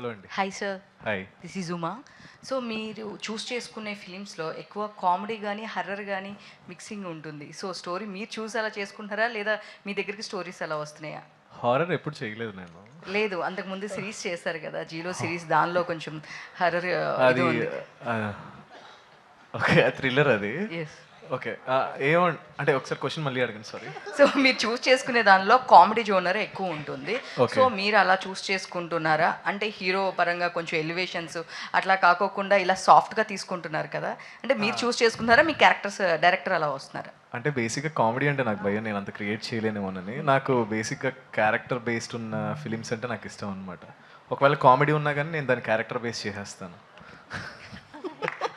Hello అండి. Hi sir hi this is Uma so మీరు choose చేసుకునే ఫిలిమ్స్లో ఎక్కువ కామెడీ కానీ హర్రర్ కానీ మిక్సింగ్ ఉంటుంది. సో స్టోరీ మీరు చూసి అలా చేసుకుంటారా? లేదా మీ దగ్గరికి స్టోరీస్ అలా వస్తున్నాయా? హారర్ ఎప్పుడు చేయలేదు నేను. లేదు. అంతకుముందు సిరీస్ చేస్తారు కదా. జీలో సిరీస్ దానిలో కొంచెం హర్రర్ అది ఓకే థ్రిల్లర్ అది. Yes okay. ఏమన్ అంటే ఒకసారి క్వశ్చన్ మళ్ళీ అడగండి సారీ సో మీరు చూస్ చేసుకునే దానిలో కామెడీ జోనర్ ఎక్కువ ఉంటుంది. సో మీరు అలా చూస్ చేసుకుంటున్నారా? అంటే హీరో పరంగా కొంచెం ఎలివేషన్స్ అట్లా కాకోకుండా ఇలా సాఫ్ట్గా తీసుకుంటున్నారు కదా. అంటే మీరు చూస్ చేసుకుంటున్నారా? మీ క్యారెక్టర్స్ డైరెక్టర్ అలా వస్తున్నారా? అంటే బేసిక్గా కామెడీ అంటే నాకు భయం నేను అంత క్రియేట్ చేయలేనేమోనని నాకు బేసిక్గా క్యారెక్టర్ బేస్డ్ ఉన్న ఫిలిమ్స్ అంటే నాకు ఇష్టం అనమాట ఒకవేళ కామెడీ ఉన్నా కానీ నేను దాన్ని క్యారెక్టర్ బేస్ చేసేస్తాను.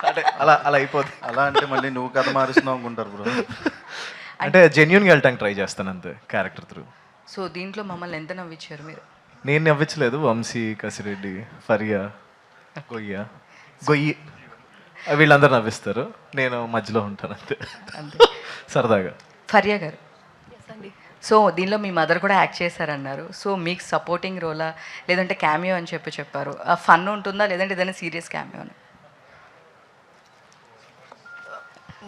అంటే అలా అలా అయిపోతుంది అలా అంటే మళ్ళీ నువ్వు కథ మారుస్తున్నావు అనుకుంటారు బ్రో. అంటే జెన్యున్గా వెళ్ళటానికి ట్రై చేస్తాను అంతే క్యారెక్టర్ త్రూ సో దీంట్లో మమ్మల్ని ఎంత నవ్వించారు మీరు? నేను నవ్వించలేదు. వంశీ కసిరెడ్డి ఫరియా గొయ్య. గొయ్యి. వీళ్ళందరూ నవ్విస్తారు. నేను మధ్యలో ఉంటాను అంతే. అంతే. సరదాగా. ఫరియా గారు. సో దీనిలో మీ మదర్ కూడా యాక్ట్ చేశారన్నారు. సో మీకు సపోర్టింగ్ రోలా లేదంటే క్యామియో అని చెప్పి చెప్పారు. ఆ ఫన్ ఉంటుందా? లేదంటే ఏదైనా serious cameo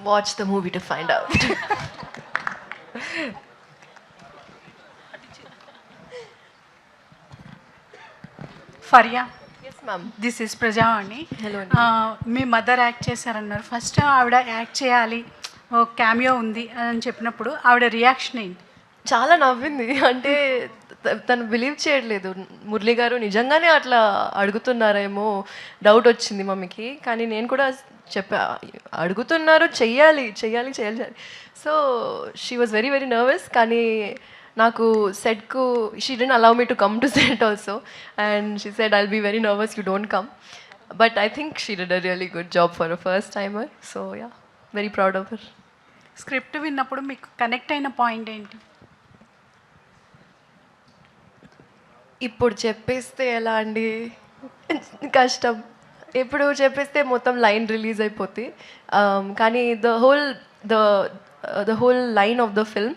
Watch the movie to find out. Faria yes, ma'am. This is Prajavani Hello, ఆ, మీ మదర్ యాక్ట్ చేశారన్నారు. ఫస్ట్ ఆవిడ యాక్ట్ చేయాలి. ఓ క్యామియో ఉంది అని చెప్పినప్పుడు ఆవిడ రియాక్షన్ ఏంటి? చాలా నవ్వింది. అంటే తను బిలీవ్ చేయట్లేదు. మురళి గారు నిజంగానే అట్లా అడుగుతున్నారేమో డౌట్ వచ్చింది మమ్మీకి. కానీ నేను కూడా చెప్పా అడుగుతున్నారు చెయ్యాలి చెయ్యాలి చేయాలి so she was very very nervous కానీ నాకు సెట్కు she didn't allow me to come to set also and she said I'll be very nervous you don't come but I think she did a really good job for a first timer so yeah very proud of her script విన్నప్పుడు మీకు connect అయిన point ఏంటి? ఇప్పుడు చెప్పేస్తే ఎలా అండి? కష్టం. ఇప్పుడు చెప్పేస్తే మొత్తం లైన్ రిలీజ్ అయిపోతుంది Um, కానీ the whole the the whole line of the film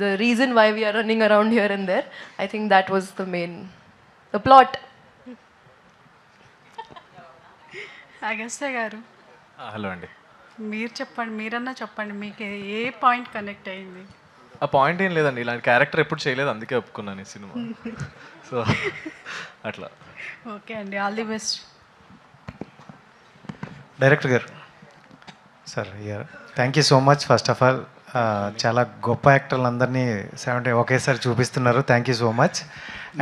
the reason why we're running around here and there I think that was the main the plot Agastya garu. Hello అండి. మీరు చెప్పండి మీరన్నా చెప్పండి మీకు ఏ point connect అయింది? ఆ point ఏం లేదండి ఇలాంటి క్యారెక్టర్ ఎప్పుడు చేయలేదు అందుకే ఒప్పుకున్నాను ఈ సినిమా. సో అట్లా. ఓకే అండి all the best. Director garu. Sir thank you so much first of all చాలా గొప్ప యాక్టర్లు అందరినీ సెవెంటీ ఒకేసారి చూపిస్తున్నారు. Thank you so much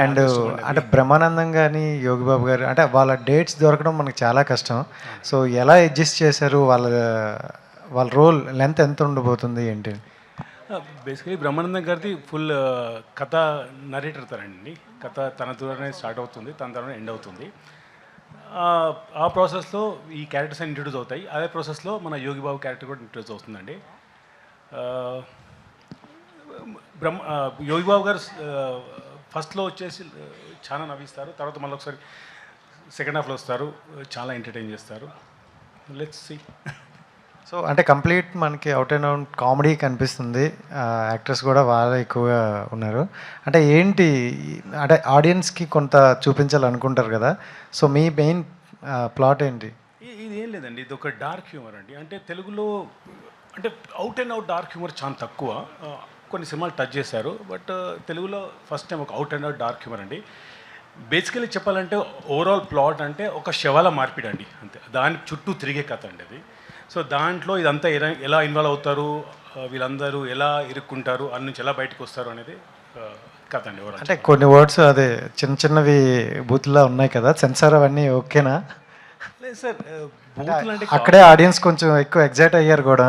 and అంటే బ్రహ్మానందం కానీ యోగిబాబు గారు అంటే వాళ్ళ డేట్స్ దొరకడం మనకు చాలా కష్టం. సో ఎలా అడ్జస్ట్ చేశారు? వాళ్ళ వాళ్ళ రోల్ లెంత్ ఎంత ఉండబోతుంది ఏంటి? బేసికలీ బ్రహ్మానందం గారిది ఫుల్ కథ నరేటర్ తనండి. కథ తన ద్వారానే స్టార్ట్ అవుతుంది తన ద్వారా ఎండ్ అవుతుంది. ఆ, ప్రాసెస్లో ఈ క్యారెక్టర్స్ అన్ని ఇంట్రడ్యూస్ అవుతాయి. అదే ప్రాసెస్లో మన యోగి బాబు క్యారెక్టర్ కూడా ఇంట్రడ్యూస్ అవుతుందండి. బ్రహ్మ యోగిబాబు యోగి బాబు గారు ఫస్ట్లో వచ్చేసి చాలా నవ్విస్తారు. తర్వాత మళ్ళీ ఒకసారి సెకండ్ హాఫ్లో వస్తారు. చాలా ఎంటర్టైన్ చేస్తారు. లెట్స్ సీ సో అంటే కంప్లీట్ మనకి అవుట్ అండ్ అవుట్ కామెడీ కనిపిస్తుంది. యాక్టర్స్ కూడా బాగా ఎక్కువగా ఉన్నారు. అంటే ఏంటి అంటే ఆడియన్స్కి కొంత చూపించాలనుకుంటారు కదా. సో మీ మెయిన్ ప్లాట్ ఏంటి? ఇది ఏం లేదండి. ఇది ఒక డార్క్ హ్యూమర్ అండి. అంటే తెలుగులో అంటే out and out dark humour చాలా తక్కువ. కొన్ని సినిమాలు టచ్ చేశారు. బట్ తెలుగులో ఫస్ట్ టైం ఒక out and out dark humour అండి. బేసికలీ చెప్పాలంటే ఓవరాల్ ప్లాట్ అంటే ఒక శవాల మార్పిడి అండి. అంతే. దాని చుట్టూ తిరిగే కథ అండి అది. సో దాంట్లో ఇదంతా ఎలా ఇన్వాల్వ్ అవుతారు? వీళ్ళందరూ ఎలా ఇరుక్కుంటారు? అన్ని నుంచి ఎలా బయటకు వస్తారు అనేది కథ అండి అంటే కొన్ని వర్డ్స్ అదే చిన్న చిన్నవి బూత్లా ఉన్నాయి కదా సెన్సార్ అవన్నీ ఓకేనా? లేదు సార్ అంటే అక్కడే ఆడియన్స్ కొంచెం ఎక్కువ ఎగ్జైట్ అయ్యారు కూడా.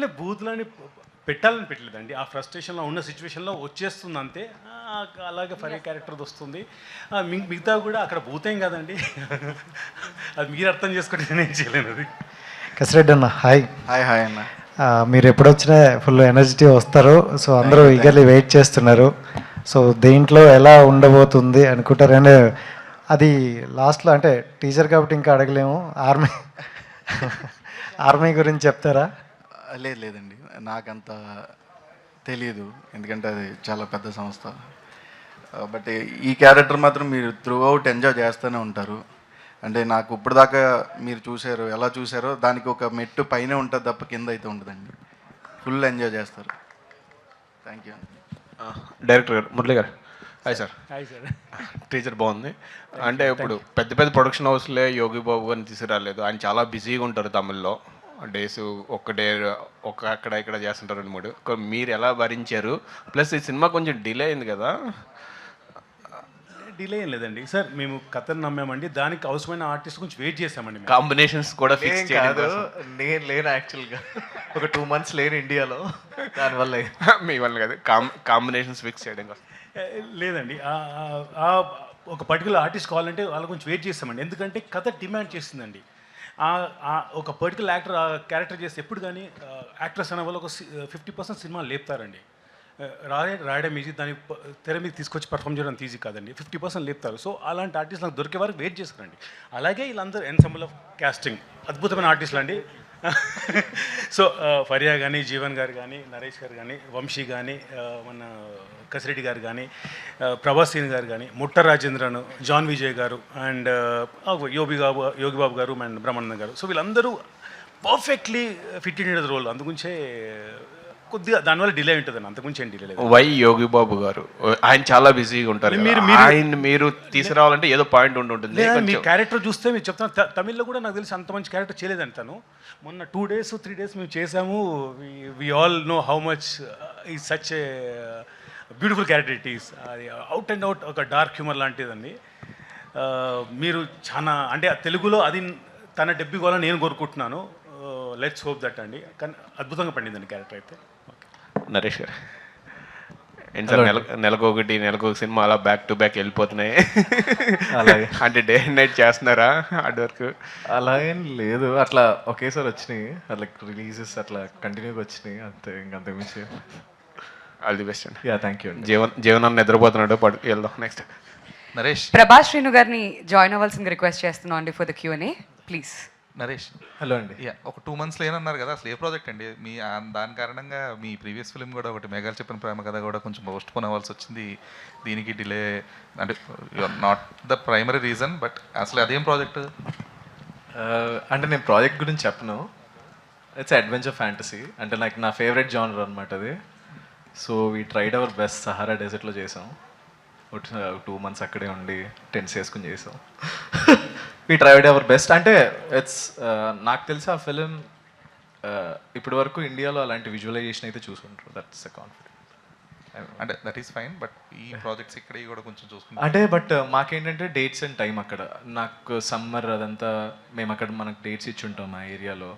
లే బూత్లని అని పెట్టాలని పెట్టలేదండి. ఆ ఫ్రస్ట్రేషన్లో ఉన్న సిచ్యువేషన్లో వచ్చేస్తుంది అంతే. అలాగే ఫరీ క్యారెక్టర్ వస్తుంది. మిగతా కూడా అక్కడ భూతేం కదండి. అది మీరు అర్థం చేసుకుంటే నేను చేయలేను అది కసిరెడ్డి అన్న హాయ్. హాయ్ హాయ్ అన్న. మీరు ఎప్పుడు వచ్చినా ఫుల్ ఎనర్జిటీ వస్తారు. సో అందరూ ఈగర్లీ వెయిట్ చేస్తున్నారు. సో దేంట్లో ఎలా ఉండబోతుంది అనుకుంటారు. అండ్ అది లాస్ట్లో అంటే టీచర్ కాబట్టి ఇంకా అడగలేము. ఆర్మీ ఆర్మీ గురించి చెప్తారా? లేదు లేదండి. నాకంత తెలియదు ఎందుకంటే అది చాలా పెద్ద సంస్థ. బట్ ఈ క్యారెక్టర్ మాత్రం మీరు త్రూ అవుట్ ఎంజాయ్ చేస్తూనే ఉంటారు. అంటే నాకు ఇప్పటిదాకా మీరు చూశారు ఎలా చూశారో దానికి ఒక మెట్టు పైన ఉంటుంది తప్ప కింద అయితే ఉండదండి. ఫుల్ ఎంజాయ్ చేస్తారు. Thank you director garu Murali garu. Hi sir hi sir teacher బాగుంది. అంటే ఇప్పుడు పెద్ద పెద్ద ప్రొడక్షన్ హౌస్లే యోగి బాబు గారిని తీసుకురాలేదు. ఆయన చాలా బిజీగా ఉంటారు తమిళ్ళో. డేస్ ఒక్క డే ఒక్క అక్కడ ఇక్కడ చేస్తుంటారు రెండు మూడు. మీరు ఎలా భరించారు? ప్లస్ ఈ సినిమా కొంచెం డిలే అయింది కదా. డిలే ఏం లేదండి. సార్ మేము కథను నమ్మామండి. దానికి అవసరమైన ఆర్టిస్ట్ కొంచెం వెయిట్ చేసామండి. కాంబినేషన్స్ కూడా ఫిక్స్ కాదు. కోసం. నేను లేను యాక్చువల్గా. ఒక టూ మంత్స్ లేను ఇండియాలో. దానివల్ల మీ వల్ల కాదు. కాంబినేషన్స్ ఫిక్స్ చేయడం కోసం. లేదండి. ఆ- ఆ- ఆ ఒక పర్టికులర్ ఆర్టిస్ట్ కావాలంటే వాళ్ళు కొంచెం వెయిట్ చేస్తామండి. ఎందుకంటే కథ డిమాండ్ చేస్తుందండి. ఆ- ఆ ఒక పర్టికులర్ యాక్టర్ ఆ క్యారెక్టర్ చేస్తే ఎప్పుడు కానీ యాక్టర్స్ అనే వాళ్ళు ఒక ఫిఫ్టీ పర్సెంట్ సినిమా లేపుతారండి. Uh, రాయే రాయడం ఈజీ దాన్ని తెర మీద తీసుకొచ్చి పర్ఫామ్ చేయడం ఈజీ కాదండి. ఫిఫ్టీ పర్సెంట్ లేపుతారు. సో అలాంటి ఆర్టిస్ట్ నాకు దొరికే వరకు వెయిట్ చేస్తారండి. అలాగే వీళ్ళందరూ ఎన్సెంబుల్ ఆఫ్ క్యాస్టింగ్ అద్భుతమైన ఆర్టిస్టులు అండి సో ఫరియా కానీ జీవన్ గారు కానీ నరేష్ గారు కానీ వంశీ కానీ uh, మన కసిరెడ్డి గారు కానీ ఆ, uh, ప్రభాస్ సీన్ గారు కానీ ముట్ట రాజేంద్రను జాన్ విజయ్ గారు అండ్ యోగి బాబు యోగి బాబు గారు అండ్ బ్రహ్మానందం గారు. సో వీళ్ళందరూ పర్ఫెక్ట్లీ ఫిట్ ఇన్ రోల్ అందుగురించే కొద్దిగా దానివల్ల డిలే ఉంటుంది అంతకుమించి ఏం డిలే లేదు. వై యోగి బాబు గారు ఆయన చాలా బిజీగా ఉంటారు మీరు- ఆయన మీరు తీసుకురావాలంటే ఏదో పాయింట్ ఉండి ఉంటుంది. మీ క్యారెక్టర్ చూస్తే మీరు చెప్తాను తమిళ్ళో కూడా నాకు తెలిసి అంత మంచి క్యారెక్టర్ చేయలేదని తను. మొన్న టూ డేస్ త్రీ డేస్ మేము చేసాము. We all know how much ఈ such a beautiful character it is అది అవుట్ అండ్ అవుట్ ఒక డార్క్ హ్యూమర్ లాంటిదండి. ఆ, మీరు చాలా అంటే తెలుగులో అది తన డెబ్బి కావాలని నేను కోరుకుంటున్నాను. లెట్స్ హోప్ దట్ అండి. కానీ అద్భుతంగా పండిందండి క్యారెక్టర్ అయితే. నరేష్ గారు. ఏంటి సార్ నెల నెలకు ఒకటి నెలకు ఒక సినిమా అలా బ్యాక్ టు బ్యాక్ వెళ్ళిపోతున్నాయి. అలాగే. అంటే డే అండ్ నైట్ చేస్తున్నారా హార్డ్ వర్క్? అలా ఏం లేదు. అట్లా ఒకేసారి వచ్చినాయి. అట్లా రిలీజెస్ అట్లా కంటిన్యూగా వచ్చినాయి. అంతే ఇంకంత మించి. ఆల్ ది బెస్ట్ అండి యా థ్యాంక్ యూ జీవన్ జీవనాన్ని నిద్రపోతున్నాడు. పడు వెళ్దాం నెక్స్ట్ నరేష్. ప్రభాస్ శ్రీను గారిని జాయిన్ అవ్వాల్సింది రిక్వెస్ట్ చేస్తున్నాం అండి for the QnA please Naresh. Hello అండి. యా ఒక టూ మంత్స్ లేనన్నారు కదా అసలు ఏ ప్రాజెక్ట్ అండి? మీ దాని కారణంగా మీ ప్రీవియస్ ఫిల్మ్ కూడా ఒకటి మేఘాలు చెప్పిన ప్రేమ కథ కూడా కొంచెం పోస్ట్ పోన్ అవ్వాల్సి వచ్చింది. దీనికి డిలే అంటే not the primary reason but అసలు అదేం ప్రాజెక్ట్ అంటే నేను ప్రాజెక్ట్ గురించి చెప్పను. ఇట్స్ అడ్వెంచర్ ఫ్యాంటసీ అంటే నాకు నా ఫేవరెట్ జానర్ అనమాట అది. So we tried our best Sahara డెజర్ట్లో చేసాం. టూ మంత్స్ అక్కడే ఉండి టెన్స్ వేసుకుని చేసాం. వీ ట్రైడ్ అవర్ బెస్ట్ అంటే ఇట్స్ నాకు తెలిసి ఆ ఫిలిం ఇప్పటి వరకు ఇండియాలో అలాంటి విజువలైజేషన్ అయితే చూసుంటారు దట్స్ కాన్ఫిడెంట్ అంటే దట్ ఈస్ ఫైన్ బట్ ఈ ప్రాజెక్ట్స్ ఇక్కడ కూడా కొంచెం చూసుకుంటే అంటే బట్ మాకేంటంటే డేట్స్ అండ్ టైం అక్కడ. నాకు సమ్మర్ అదంతా మేము అక్కడ మనకు డేట్స్ ఇచ్చి ఉంటాం ఆ ఏరియాలో.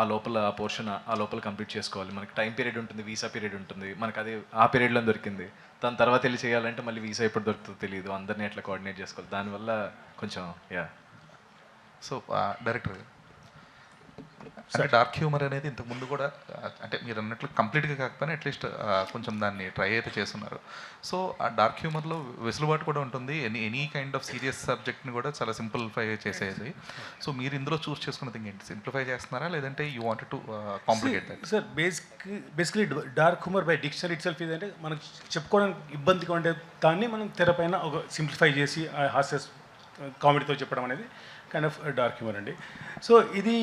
ఆ లోపల ఆ పోర్షన్ ఆ లోపల కంప్లీట్ చేసుకోవాలి. మనకి టైం పీరియడ్ ఉంటుంది వీసా పీరియడ్ ఉంటుంది. మనకు అది ఆ పీరియడ్లో దొరికింది. దాని తర్వాత వెళ్ళి చేయాలంటే మళ్ళీ వీసా ఎప్పుడు దొరుకుతుందో తెలియదు అందరినీ ఎట్లా కోఆర్డినేట్ చేసుకోవాలి. దానివల్ల కొంచెం యా సో డైరెక్టర్ అంటే డార్క్ హ్యూమర్ అనేది ఇంతకు ముందు కూడా అంటే మీరు అన్నట్లు కంప్లీట్గా కాకపోయినా అట్లీస్ట్ కొంచెం దాన్ని ట్రై అయితే చేస్తున్నారు. సో ఆ డార్క్ హ్యూమర్లో వెసులుబాటు కూడా ఉంటుంది. Any any kind of serious సబ్జెక్ట్ని కూడా చాలా సింప్లిఫై చేసేది. సో మీరు ఇందులో చూస్ చేసుకున్నది ఏంటి? సింప్లిఫై చేస్తున్నారా? లేదంటే you want to complicate that? Sir basic basically dark humour by dictionary itself ఇదంటే మనకు చెప్పుకోవడానికి ఇబ్బందిగా ఉండే దాన్ని మనం తెరపైన ఒక సింప్లిఫై చేసి ఆ హాస్య కామెడీతో చెప్పడం అనేది కైండ్ ఆఫ్ డార్క్ హ్యూమర్ అండి. సో ఇది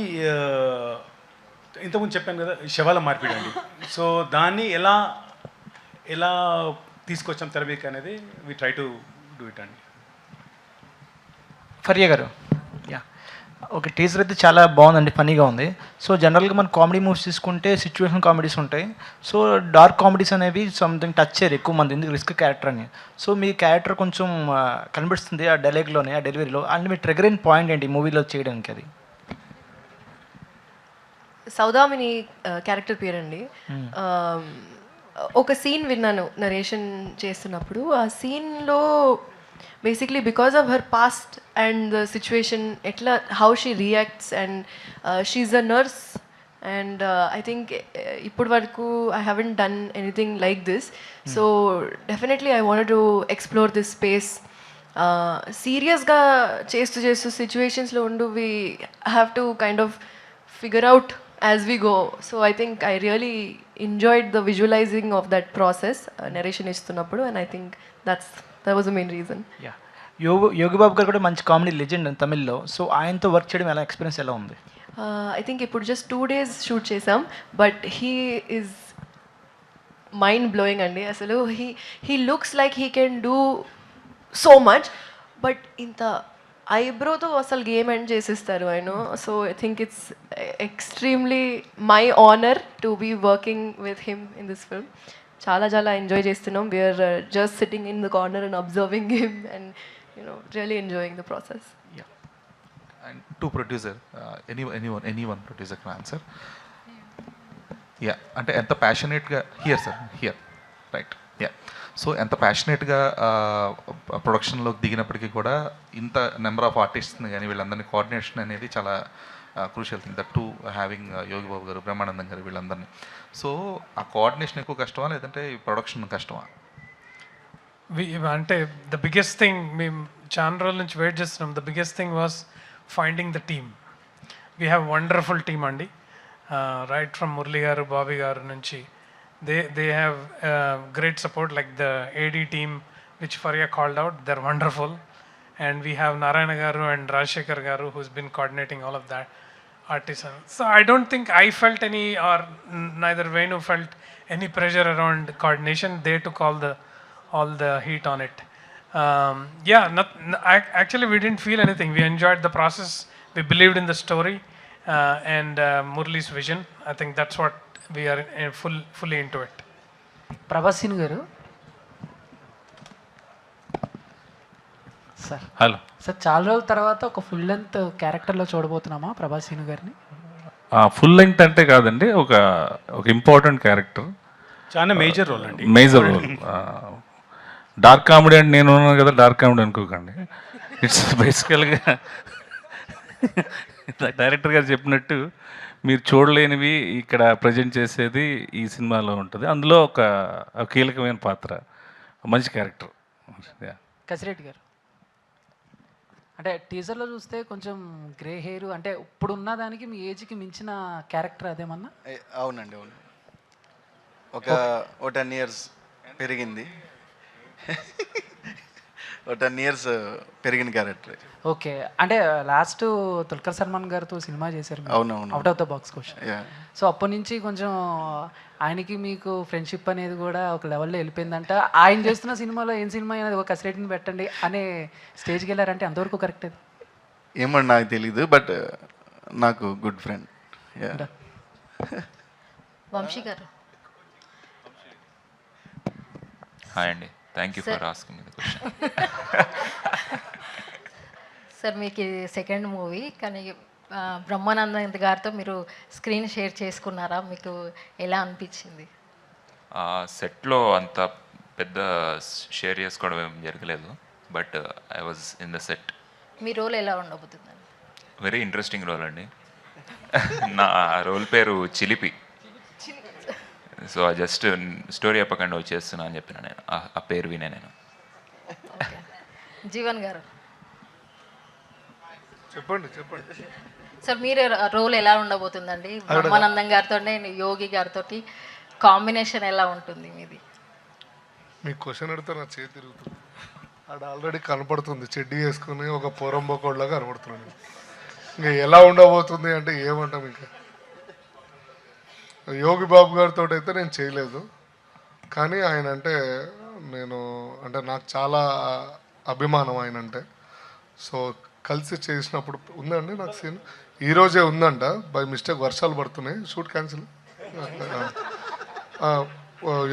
ఇంతకుముందు చెప్పాను కదా శవాల మార్పిడి అండి. సో దాన్ని ఎలా ఎలా తీసుకొచ్చాం తెరపైకి అనేది we try to do it అండి. ఫరియా గారు. ఒక టీజర్ అయితే చాలా బాగుందండి ఫనీగా ఉంది. సో జనరల్గా మన కామెడీ మూవీస్ తీసుకుంటే సిచ్యువేషన్ కామెడీస్ ఉంటాయి. సో డార్క్ కామెడీస్ అనేవి సంథింగ్ టచ్ చేయరు ఎక్కువ మంది ఎందుకు రిస్క్ క్యారెక్టర్ అని. సో మీ క్యారెక్టర్ కొంచెం కనిపిస్తుంది ఆ డైలాగ్లోనే ఆ డెలివరీలో అండ్ మీ ట్రిగర్ ఇన్ పాయింట్ ఏంటి మూవీలో చేయడానికి అది? సౌదామిని క్యారెక్టర్ పేరండి. Um, ఒక సీన్ విన్నాను నరేషన్ చేస్తున్నప్పుడు. ఆ సీన్లో Basically because of her past and the situation ఎట్లా how she reacts and she a nurse and I think ఇప్పటి వరకు I haven't done anything like this so definitely I want to explore this space సీరియస్గా చేస్తూ చేస్తూ సిచ్యువేషన్స్లో ఉండు we have to kind of figure out as we go. So I think I really enjoyed the visualizing of that process, uh, narration ఇస్తున్నప్పుడు, and I think that's that was the main reason yeah Yogi Babu garu కూడా మంచి comedy legend తమిళ్ళో. So ఆయనతో work చేయడం ఎలా experience ఎలా ఉంది? I think ఇప్పుడు జస్ట్ టూ డేస్ షూట్ చేసాం. But he is mind blowing అండి. అసలు he he looks like he can do so much but ఇంత ఐబ్రోతో అసలు గేమ్ ఎండ్ చేసిస్తారు ఆయన. So I think it's extremely my honour to be working with him in this film చాలా చాలా enjoy చేస్తున్నాం. We are just sitting in the corner and observing him and you know really enjoying the process and to producer any anyone anyone producer can answer yeah అంటే ఎంత ప్యాషనేట్గా here sir here right yeah so ఎంత ప్యాషనేట్గా ప్రొడక్షన్లోకి uh, దిగినప్పటికీ కూడా ఇంత number of ఆర్టిస్ట్ని కానీ వీళ్ళందరినీ coordination అనేది చాలా crucial thing that too having Yogi Babu garu Brahmanandam garu వీళ్ళందరినీ. సో ఆ కోఆర్డినేషన్ ఎక్కువ కష్టమా? లేదంటే ప్రొడక్షన్ కష్టమా? అంటే ద బిగ్గెస్ట్ థింగ్ మేము చాలా రోజుల నుంచి వెయిట్ చేస్తున్నాం. The biggest thing was finding the team we have wonderful team అండి. రైట్ ఫ్రమ్ మురళి గారు బాబీ గారు నుంచి. They they have great support like the AD team which Faria called out their wonderful and we have Narayana గారు and Rajasekhar గారు who's been coordinating all of that artisan. So I don't think I felt any, or n- neither Venu felt any pressure around coordination. They took all the all the heat on it. Um, yeah, not, n- ac- actually we didn't feel anything. We enjoyed the process. We believed in the story uh, and uh, Murli's vision. I think that's what we are in, full fully into it. ప్రభాసిన్ గారు sir. Hello. Sir చాలా రోజుల తర్వాత ఒక full length క్యారెక్టర్లో చూడబోతున్నామా ప్రభాసీను గారిని? Full length అంటే కాదండి ఒక ఒక ఇంపార్టెంట్ క్యారెక్టర్ చాలా మేజర్ రోల్ అండి. మేజర్ రోల్ డార్క్ కామెడీ అంటే నేను ఉన్నాను కదా డార్క్ కామెడీ అనుకోకండి. ఇట్స్ బేసికల్గా డైరెక్టర్ గారు చెప్పినట్టు మీరు చూడలేనివి ఇక్కడ ప్రజెంట్ చేసేది ఈ సినిమాలో ఉంటుంది. అందులో ఒక ఒక కీలకమైన పాత్ర మంచి క్యారెక్టర్ కసిరెడ్డి గారు. అంటే టీజర్లో చూస్తే కొంచెం గ్రే హెయిర్ అంటే ఇప్పుడు ఉన్న దానికి మీ ఏజ్కి మించిన క్యారెక్టర్ అదేమన్నా? అవునండి అవును. ఒక ఓ టెన్ ఇయర్స్ పెరిగింది. టెన్ ఇయర్స్ పెరిగిన క్యారెక్టర్ ఓకే అంటే లాస్ట్ తుల్కర్ సల్మాన్ గారితో సినిమా చేశారు అవునవును. Out of the box question. So అప్పటి నుంచి కొంచెం ఆయనకి మీకు ఫ్రెండ్షిప్ అనేది కూడా ఒక లెవెల్లో వెళ్ళిపోయిందంట. ఆయన చేస్తున్న సినిమాలో ఏం సినిమా అనేది ఒక కసిరెడ్డిని పెట్టండి అనే స్టేజ్కి వెళ్ళారంటే అంతవరకు కరెక్ట్ అది ఏమో నాకు తెలీదు బట్ నాకు గుడ్ ఫ్రెండ్ వంశీ గారు. హాయ్ అండి. Thank you. For asking the question sir మీకు ఇది సెకండ్ మూవీ కానీ బ్రహ్మానంద గారితో మీరు స్క్రీన్ షేర్ చేసుకున్నారా? మీకు ఎలా అనిపించింది? సెట్లో అంత పెద్ద షేర్ చేసుకోవడం ఏం జరగలేదు but I was in the set me role ఎలా ఉండబోతుందండి? వెరీ ఇంట్రెస్టింగ్ రోల్ అండి. నా రోల్ పేరు చిలిపి. సో జస్ట్ స్టోరీ చెప్పకుండా వచ్చేస్తున్నా అని చెప్పిన నేను. ఆ- పేరు వినే నేను. జీవన్ గారు. చెప్పండి చెప్పండి. సార్ మీరు రోల్ ఎలా ఉండబోతుందండి? బ్రహ్మానందం గారితో యోగి గారితో కాంబినేషన్ ఎలా ఉంటుంది మీది? మీ క్వశ్చన్ అడిగితే నా చేతి తిరుగుతుంది. ఆడ ఆల్రెడీ కనపడుతుంది. చెడ్డీ వేసుకుని ఒక పొరంబొకోడ్లాగా కనపడుతున్నాడు ఇంకా ఎలా ఉండబోతుంది అంటే ఏమంటాం ఇంకా? యోగి బాబు గారితో అయితే నేను చేయలేదు. కానీ ఆయన అంటే నేను అంటే నాకు చాలా అభిమానం ఆయన అంటే సో కలిసి చేసినప్పుడు ఉందండి నాకు సీన్? ఈరోజే ఉందంట. బై మిస్టేక్ వర్షాలు పడుతున్నాయి. Shoot cancel.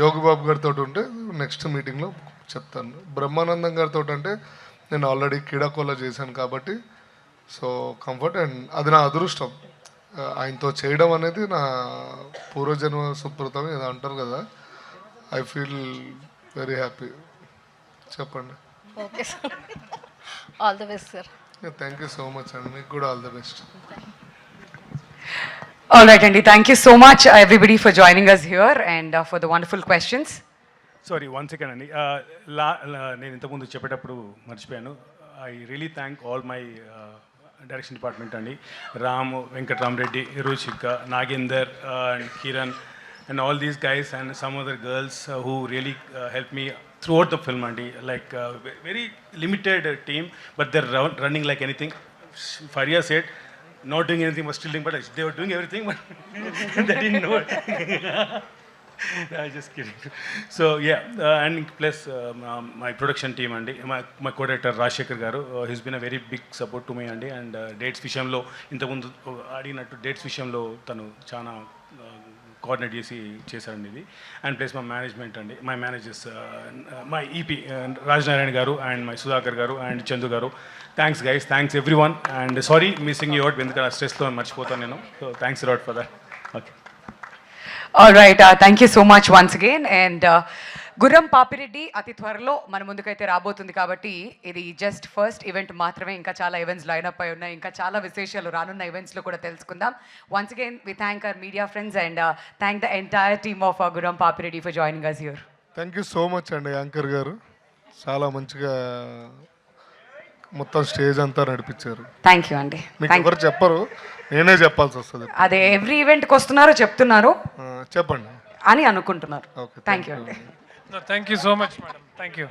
యోగి బాబు గారితో ఉంటే నెక్స్ట్ మీటింగ్లో చెప్తాను. బ్రహ్మానందం గారితో అంటే నేను ఆల్రెడీ క్రీడాకోలో చేశాను కాబట్టి సో కంఫర్ట్ అండ్ అది నా అదృష్టం. ఆయనతో చేయడం అనేది నా పూర్వజన్మ సుకృతం ఏదో అంటారు కదా. ఐ ఫీల్ వెరీ హ్యాపీ చెప్పండి. Okay sir all the best sir thank you so much అండి మీకు కూడా all the best All right, Andy. Thank you so much, uh, everybody, for joining us here and uh, for the wonderful questions. Sorry one second అండి లా- నేను ఇంతకుముందు చెప్పేటప్పుడు మర్చిపోయాను. I really thank all my direction department అండి Ram Venkatramareddy Ruchika Nagender and Kiran and all these guys and some other girls who really help me throughout the film అండి like very limited team but their running like anything Faria set not doing anything but still doing but they were doing everything but they didn't know it. I just kidding so yeah and plus my production team అండి my my co-director Rajasekhar garu he's been a very big support to me అండి. And dates uh, విషయంలో ఇంతకుముందు uh, ఆడినట్టు dates విషయంలో తను చాలా coordinate uh, చేసి చేశారండి ఇది. అండ్ ప్లస్ మా మేనేజ్మెంట్ అండి my managers my EP Rajanarayana garu and my Sudhakar garu and Chandu garu. Thanks guys thanks everyone and sorry missing you out ఎందుకంటే ఆ స్ట్రెస్తో మర్చిపోతాను నేను. So thanks lot for that okay all right thank you so much once again and Gurram Papireddy అతి త్వరలో మన ముందుకైతే రాబోతుంది కాబట్టి ఇది జస్ట్ ఫస్ట్ ఈవెంట్ మాత్రమే. ఇంకా చాలా ఈవెంట్స్ లైన్ అప్ అయి ఉన్నాయి. ఇంకా చాలా విశేషాలు రానున్న ఈవెంట్స్లో కూడా తెలుసుకుందాం. Once again we thank our media friends and thank the entire team of Gurram Papireddy for joining us your thank you so much అండి యాంకర్ గారు. చాలా మంచిగా మొత్తం స్టేజ్ అంతా నడిపించారు. థ్యాంక్ యూ అండి. మీకు ఎవరు చెప్పరు నేనే చెప్పాల్సి వస్తుంది. అదే ఎవ్రీ ఈవెంట్కి వస్తున్నారు చెప్తున్నారు చెప్పండి. అని అనుకుంటున్నారు. థ్యాంక్ యూ అండి. Thank you so much madam thank you